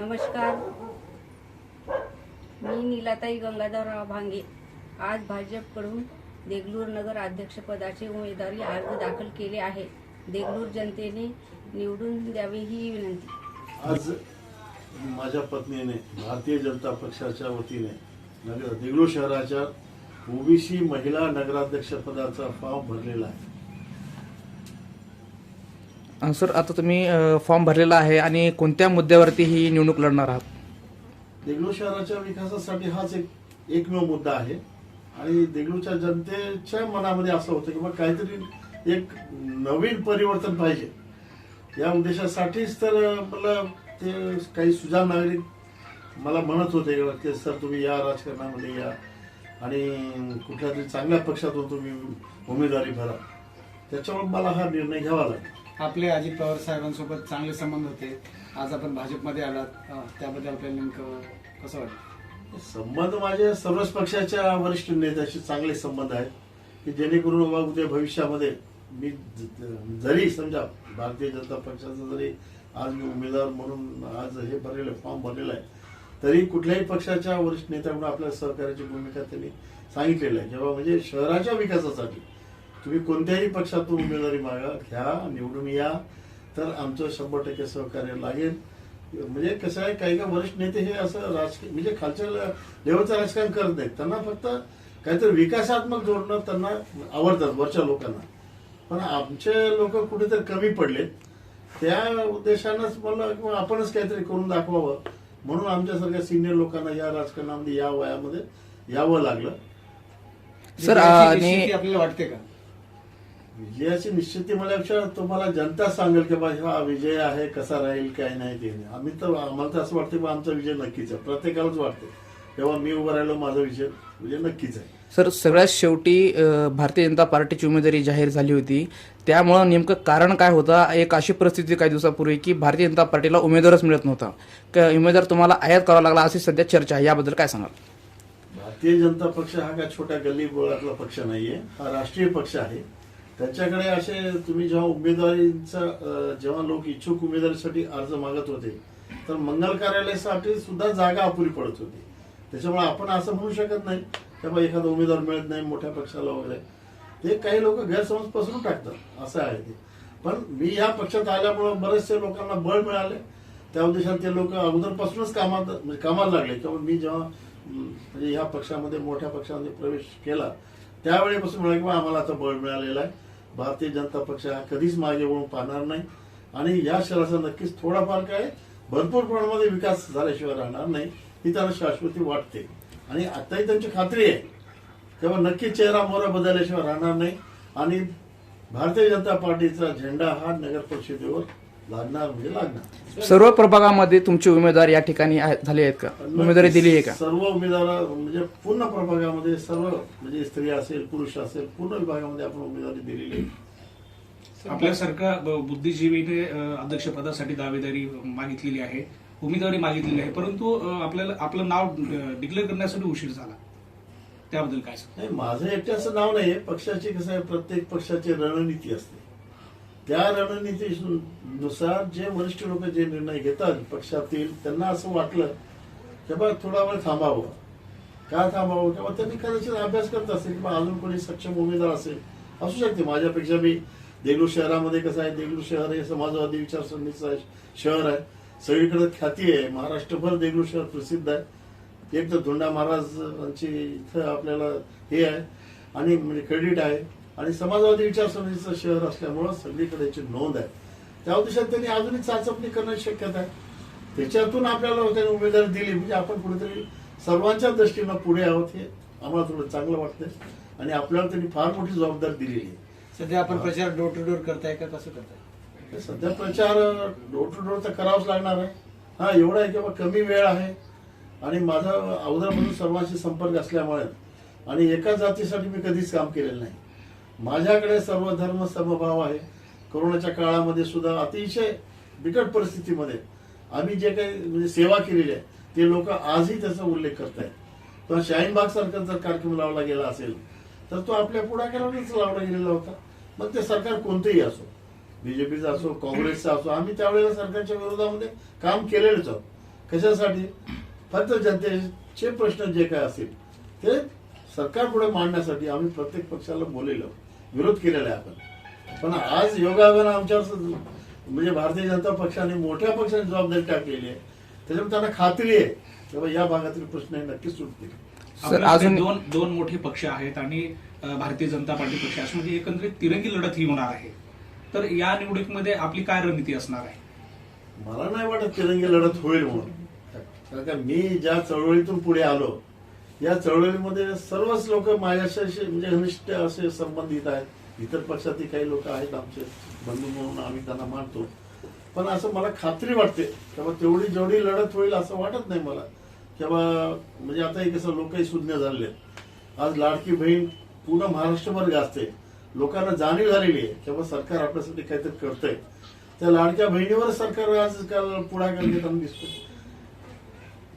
नमस्कार. मी नीलाताई गंगाधरराव भांगे. आज भाजपकडून देगलूर नगर अध्यक्षपदाचे उमेदवारी अर्ज दाखल केले आहे. देगलूर जनतेने निवडून द्यावी ही विनंती. आज माझ्या पत्नीने भारतीय जनता पक्षाच्या वतीने नगर देगलूर शहराच्या ओबीसी महिला नगराध्यक्षपदाचा फॉर्म भरलेला आहे. सर आता तुम्ही फॉर्म भरलेला आहे आणि कोणत्या मुद्द्यावरती ही निवडणूक लढणार आहात? देगलूर शहराच्या विकासासाठी हाच एक एकमेव मुद्दा आहे. आणि देगलूरच्या जनतेच्या मनामध्ये असं होतं की बा काहीतरी एक नवीन परिवर्तन पाहिजे. या उद्देशासाठीच तर मला ते काही सुजाण नागरिक मला म्हणत होते की सर तुम्ही या राजकारणामध्ये या आणि कुठल्या तरी चांगल्या पक्षातून तुम्ही उमेदवारी भरा. त्याच्यामुळे मला हा निर्णय घ्यावा लागेल. आपले अजित पवार साहेबांसोबत चांगले संबंध होते. आज आपण भाजपमध्ये आलात. त्याबद्दल आपल्याला नेमकं कसं वाटतं? संबंध माझे सर्वच पक्षाच्या वरिष्ठ नेत्याशी चांगले संबंध आहेत. की जेणेकरून बाबा उद्या भविष्यामध्ये मी जरी समजा भारतीय जनता पक्षाचा जरी आज मी उमेदवार म्हणून आज हे भरलेलं फॉर्म भरलेला आहे तरी कुठल्याही पक्षाच्या वरिष्ठ नेत्याकडून आपल्या सहकार्याची भूमिका त्यांनी सांगितलेली आहे. जेव्हा म्हणजे शहराच्या विकासासाठी तुम्ही कोणत्याही पक्षातून उमेदवारी मागा घ्या निवडून या. तर आमचं शंभर टक्के सहकार्य लागेल. म्हणजे कसं आहे काही काही वरिष्ठ नेते हे असं राजकीय म्हणजे खालच्या लेवलचं राजकारण करत नाहीत. त्यांना फक्त काहीतरी विकासात्मक जोडणं त्यांना आवडतात वरच्या लोकांना. पण आमचे लोक कुठेतरी कमी पडले त्या उद्देशानंच मला किंवा आपणच काहीतरी करून दाखवावं. म्हणून आमच्यासारख्या सिनियर लोकांना या राजकारणामध्ये या वयामध्ये यावं लागलं. सर, आपल्याला वाटते का? विजयाची निश्चिती म्हणल्यापेक्षा तुम्हाला जनता सांगेल की बा हा विजय आहे कसा राहील काय नाही ते नाही. आम्ही तर आम्हाला तर असं वाटतं आमचा विजय नक्कीच आहे. प्रत्येकालाच वाटतं. तेव्हा मी उभं राहिलो माझा विजय विजय नक्कीच आहे. सर सगळ्यात शेवटी भारतीय जनता पार्टीची उमेदवारी जाहीर झाली होती. त्यामुळं नेमकं कारण काय होतं? एक अशी परिस्थिती काही दिवसापूर्वी की भारतीय जनता पार्टीला उमेदवारच मिळत नव्हता. उमेदवार तुम्हाला आयात करावा लागला अशी सध्या चर्चा आहे. याबद्दल काय सांगाल? भारतीय जनता पक्ष हा काय छोट्या गल्ली बोळातला पक्ष नाहीये. हा राष्ट्रीय पक्ष आहे. त्याच्याकडे असे तुम्ही जेव्हा उमेदवारीचा जेव्हा लोक इच्छुक उमेदवारीसाठी अर्ज मागत होते तर मंगल कार्यालयासाठी सुद्धा जागा अपुरी पडत होती. त्याच्यामुळे आपण असं म्हणू शकत नाही की बाबा एखादा उमेदवार मिळत नाही मोठ्या पक्षाला वगैरे. ते काही लोक गैरसमज पसरून टाकतात असं आहे ते. पण मी ह्या पक्षात आल्यामुळे बरेचसे लोकांना बळ मिळाले. त्या उद्देशाने ते लोक अगोदरपासूनच कामात म्हणजे कामाला लागले. त्यामुळे मी जेव्हा म्हणजे ह्या पक्षामध्ये मोठ्या पक्षामध्ये प्रवेश केला त्यावेळेपासून मला की आम्हाला आता बळ मिळालेलं आहे. भारतीय जनता पक्ष हा कधीच मागे वळून पाहणार नाही. आणि या शहराचा नक्कीच थोडाफार काय भरपूर प्रमाणामध्ये विकास झाल्याशिवाय राहणार नाही ही त्यांना शाश्वती वाटते. आणि आताही त्यांची खात्री आहे. तेव्हा नक्की चेहरा मोहरा बदलल्याशिवाय राहणार नाही. आणि भारतीय जनता पार्टीचा झेंडा हा नगर परिषदेवर लागणार म्हणजे लागणार. सर्व प्रभागामध्ये तुमचे उमेदवार या ठिकाणी आहेत- झाले आहेत का? उमेदवारी दिली आहे का? सर्व उमेदवार म्हणजे पूर्ण प्रभागामध्ये सर्व म्हणजे स्त्री असेल पुरुष असेल पूर्ण विभागामध्ये आपण उमेदवारी दिलेली आहे. आपल्यासारखा ब- बुद्धिजीवीने अ, अध्यक्षपदासाठी दावेदारी मागितलेली आहे. उमेदवारी मागितलेली आहे. परंतु अ, आपल्याला आपलं नाव डिक्लेअर करण्यासाठी उशीर झाला. त्याबद्दल काय? नाही माझं एकट्याचं नाव नाहीये. पक्षाची कसं आहे प्रत्येक पक्षाची रणनीती असते. त्या रणनीतीनुसार जे वरिष्ठ लोक जे निर्णय घेतात पक्षातील त्यांना असं वाटलं की बा थोडा वेळ थांबावं. का थांबावं? किंवा त्यांनी कदाचित अभ्यास करत असेल किंवा अजून कोणी सक्षम उमेदवार असेल असू शकते. माझ्यापेक्षा मी देगलूर शहरामध्ये कसं आहे देगलूर शहर हे समाजवादी विचारसरणीचं शहर आहे. सगळीकडे ख्याती आहे. महाराष्ट्रभर देगलूर शहर प्रसिद्ध आहे. एक तर धोंडा महाराजांची इथं आपल्याला हे आहे. आणि म्हणजे क्रेडिट आहे. आणि समाजवादी विचारसरणीचं शहर असल्यामुळं सगळीकडे याची नोंद आहे. त्या उद्देशात त्यांनी अजूनही चाचपणी करण्याची शक्यता आहे. त्याच्यातून आपल्याला त्यांनी उमेदवारी दिली. म्हणजे आपण कुठेतरी सर्वांच्या दृष्टीनं पुढे आहोत हे आम्हाला थोडं चांगलं वाटतंय. आणि आपल्याला त्यांनी फार मोठी जबाबदारी दिलेली आहे. सध्या आपण प्रचार डोर टू डोर करताय का कसं करताय? तर सध्या प्रचार डोर टू डोर तर करावाच लागणार आहे. हा एवढा आहे की बा कमी वेळ आहे. आणि माझा अगोदरपासून सर्वांशी संपर्क असल्यामुळे आणि एका जातीसाठी मी कधीच काम केलेलं नाही. माझ्याकडे सर्व धर्म समभाव आहे. कोरोनाच्या काळामध्ये सुद्धा अतिशय बिकट परिस्थितीमध्ये आम्ही जे काही म्हणजे सेवा केलेली आहे ते लोक आजही त्याचा उल्लेख करतायत. किंवा शाहीनबाग सारखा जर कार्यक्रम लावला गेला असेल तर तो आपल्या पुढाकारानेच लावला गेलेला होता. मग ते सरकार कोणतंही असो बीजेपीचा असो काँग्रेसचा असो आम्ही त्यावेळेला सरकारच्या विरोधामध्ये काम केलेलंच आहोत. कशासाठी? फक्त जनतेचे प्रश्न जे काय असतील ते सरकार पुढे मांडण्यासाठी आम्ही प्रत्येक पक्षाला बोललेलो विरोध केलेला आहे आपण. पण आज योगायोगानं आमच्यावर स- म्हणजे भारतीय जनता पक्षाने मोठ्या पक्षाने जबाबदारी टाकलेली आहे. त्याच्यामुळे त्यांना खात्री आहे. की या भागातील प्रश्न हे नक्कीच सुटतील. अजून दोन दोन मोठे पक्ष आहेत आणि भारतीय जनता पार्टी पक्ष. असं म्हणजे एकंदरीत तिरंगी लढत ही होणार आहे. तर या निवडणुकीमध्ये आपली काय रणनीती असणार आहे? मला नाही वाटत तिरंगी लढत होईल म्हणून. कारण का मी ज्या चळवळीतून पुढे आलो या चळवळीमध्ये सर्वच लोक माझ्याशी म्हणजे घनिष्ठ असे संबंधित आहेत. इतर पक्षातील काही लोक आहेत आमचे बंधू म्हणून आम्ही त्यांना मानतो. पण असं मला खात्री वाटते किंवा तेवढी जेवढी लढत होईल असं वाटत नाही मला. किंवा म्हणजे आता हे कसं लोकही शून्य झालेले आज लाडकी बहीण पूर्ण महाराष्ट्रभर गाजते. लोकांना जाणीव झालेली आहे किंवा सरकार आपल्यासाठी काहीतरी करतंय. त्या लाडक्या बहिणीवर सरकार आजकाल पुढाकार घेताना दिसतो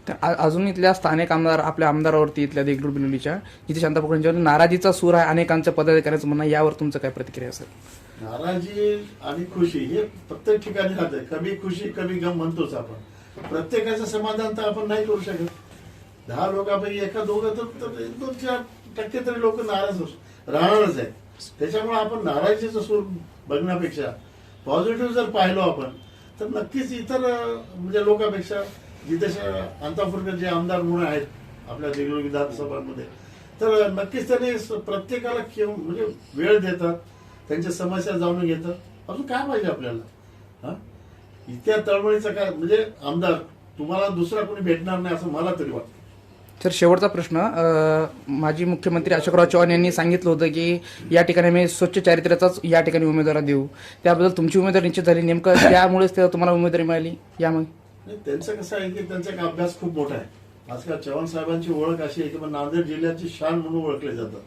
तर अजून इथल्या स्थानिक आमदार आपल्या आमदारावरती इथल्या देगलूर बिलोलीच्या जिथे शांता यांच्यावर नाराजीचा सूर आहे अनेकांच्या पदाधिकाऱ्यांचं म्हणणं यावर तुमचं काय प्रतिक्रिया असेल नाराजी आणि खुशी हे प्रत्येक ठिकाणी राहते. कभी खुशी कमी गम म्हणतोच आपण. प्रत्येकाचं समाधान तर आपण नाही करू शकत. दहा लोकांपैकी एका दोघं तर- दोन चार टक्के तरी लोक नाराज राहणारच आहेत. त्याच्यामुळे आपण नाराजीचं सूर बघण्यापेक्षा पॉझिटिव्ह जर पाहिलो आपण तर नक्कीच इतर म्हणजे लोकांपेक्षा जिथे अंतापूरकर जे आमदार म्हणून आहेत आपल्या देगलूर विधानसभांमध्ये. तर नक्कीच त्यांनी प्रत्येकाला केव- म्हणजे वेळ देतात त्यांच्या समस्या जाणून घेतात. अजून काय पाहिजे आपल्याला? हा? इतक्या तळमळीचा काय म्हणजे आमदार तुम्हाला दुसरा कोणी भेटणार नाही असं मला तरी वाटतं. तर शेवटचा प्रश्न माजी मुख्यमंत्री अशोकराव चव्हाण यांनी सांगितलं होतं की या ठिकाणी आम्ही स्वच्छ चारित्र्याचाच या ठिकाणी उमेदवार देऊ. त्याबद्दल तुमची उमेदवार निश्चित झाली. नेमकं त्यामुळेच तुम्हाला उमेदवारी मिळाली? यामुळे. त्यांचं कसं आहे की त्यांचा एक अभ्यास खूप मोठा आहे. आजकाल चव्हाण साहेबांची ओळख अशी आहे की बा नांदेड जिल्ह्याची शान म्हणून ओळखले जातात.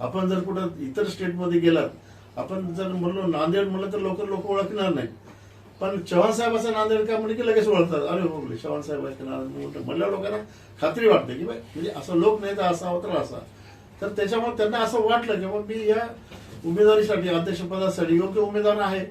आपण जर कुठं इतर स्टेटमध्ये गेलात आपण जर म्हणलो नांदेड म्हणलं तर लोक लोक ओळखणार नाही पण चव्हाण साहेबाचा नांदेड का म्हणजे की लगेच ओळखतात? अरे हो चव्हाण साहेबांचं नांदेड म्हणल्या लोकांना खात्री वाटते की बाई म्हणजे असं लोक नाही तर असा तर असा. तर त्याच्यामुळे त्यांना असं वाटलं की बाबा मी या उमेदवारीसाठी अध्यक्षपदासाठी योग्य उमेदवार आहे.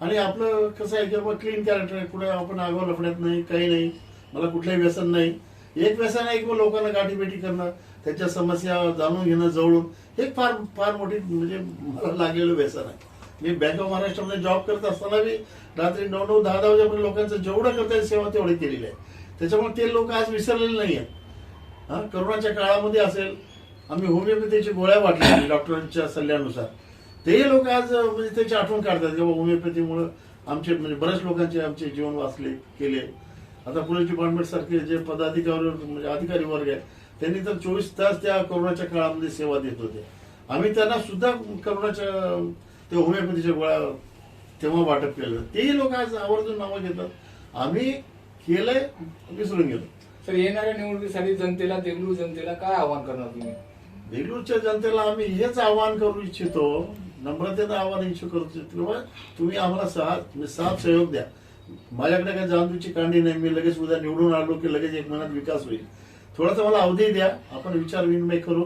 आणि आपलं कसं आहे की बाबा क्लीन कॅरेक्टर आहे. कुठे आपण आगाव लफड्यात नाही काही नाही. मला कुठलंही व्यसन नाही. एक व्यसन आहे किंवा लोकांना गाठीभेटी करणं त्यांच्या समस्या जाणून घेणं जवळून. हे फार फार मोठी म्हणजे मला लागलेलं व्यसन आहे. मी बँक ऑफ महाराष्ट्रामध्ये जॉब करत असताना मी रात्री नऊ नऊ दहा दहा वाजेपर्यंत लोकांचं जेवढं करता येईल सेवा तेवढी केलेली आहे. त्याच्यामुळे ते लोक आज विसरलेले नाही आहेत. हा करोनाच्या काळामध्ये असेल. आम्ही होमिओपॅथीची गोळ्या वाटल्या डॉक्टरांच्या सल्ल्यानुसार. ते लोक आज म्हणजे त्याची आठवण काढतात की होमिओपॅथीमुळे आमचे म्हणजे बऱ्याच लोकांचे आमचे जीवन वाचले केले. आता पोलीस डिपार्टमेंट सारखे जे पदाधिकारी म्हणजे अधिकारी वर्ग आहे त्यांनी तर चोवीस तास त्या कोरोनाच्या काळामध्ये सेवा देत होते. आम्ही त्यांना सुद्धा करोनाच्या ते होमिओपॅथीच्या गोळ्या तेव्हा वाटप केलं. तेही लोक आज आवर्जून नावं घेतात. आम्ही केलंय विसरून गेलो. तर येणाऱ्या निवडणुकीसाठी जनतेला देगलूर जनतेला काय आव्हान करणार तुम्ही? बेंगळूरच्या जनतेला आम्ही हेच आवाहन करू इच्छितो नम्रतेनं आव्हान इच्छू करतो इच्छितो तुम्ही आम्हाला सहा म्हणजे साथ सहयोग द्या. माझ्याकडे काय जांदूची कांडी नाही मी लगेच उद्या निवडून आलो की लगेच एक महिन्यात विकास होईल. थोडासा मला अवधी द्या आपण विचार विनिमय करू.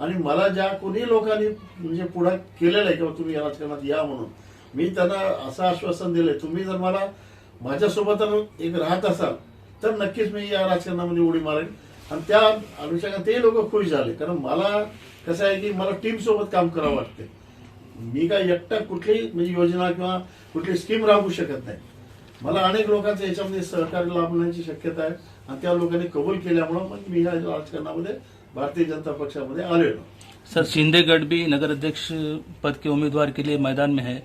आणि मला ज्या कोणी लोकांनी म्हणजे पुढे केलेलं आहे किंवा तुम्ही या राजकारणात या म्हणून मी त्यांना असं आश्वासन दिलंय. तुम्ही जर मला माझ्यासोबत एक राहत असाल तर नक्कीच मी या राजकारणामध्ये उडी मारेन. आणि त्या अनुषंगाने ते लोक खुश झाले. कारण मला कसं आहे की मला टीम सोबत काम करावं वाटते मी काय एकटा कुठलीही म्हणजे योजना किंवा कुठली स्कीम राबवू शकत नाही. मला अनेक लोकांचं याच्यामध्ये सहकार्य लाभण्याची शक्यता आहे आणि त्या लोकांनी कबूल केल्यामुळं मग मी या राजकारणामध्ये भारतीय जनता पक्षामध्ये आलेलो सर शिंदेगढ़ भी नगर अध्यक्ष पद के उम्मीदवार के लिए मैदान में है.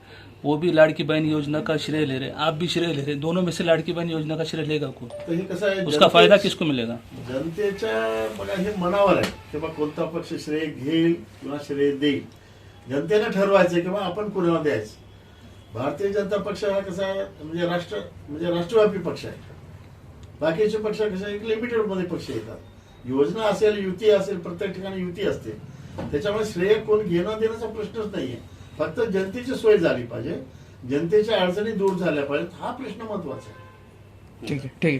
वो भी लाड़की बहन योजना का श्रेय ले रहे हैं। आप भी श्रेय ले रहे हैं। दोनों में से लाड़की बहन योजना का श्रेय लेगा कौन तर हे कसं आहे उसका फायदा किसको मिलेगा? जनतेच्या बघा हे मनावर आहे की बा कोणता पक्ष श्रेय घेईल किंवा श्रेय देईल. जनतेने ठरवायचं किंवा आपण कुणाला द्यायचं. भारतीय जनता पक्ष हा कसा आहे म्हणजे राष्ट्र म्हणजे राष्ट्रव्यापी पक्ष आहे. बाकीचे पक्ष कसे एक लिमिटेडमध्ये पक्ष येतात. योजना असेल युती असेल प्रत्येक ठिकाणी युती असते. त्याच्यामुळे श्रेय कोण घेणं देण्याचा प्रश्नच नाहीये. फक्त जनतेची सोय झाली पाहिजे. जनतेच्या अडचणी दूर झाल्या पाहिजेत. हा प्रश्न महत्त्वाचा आहे. ठीक आहे ठीक आहे.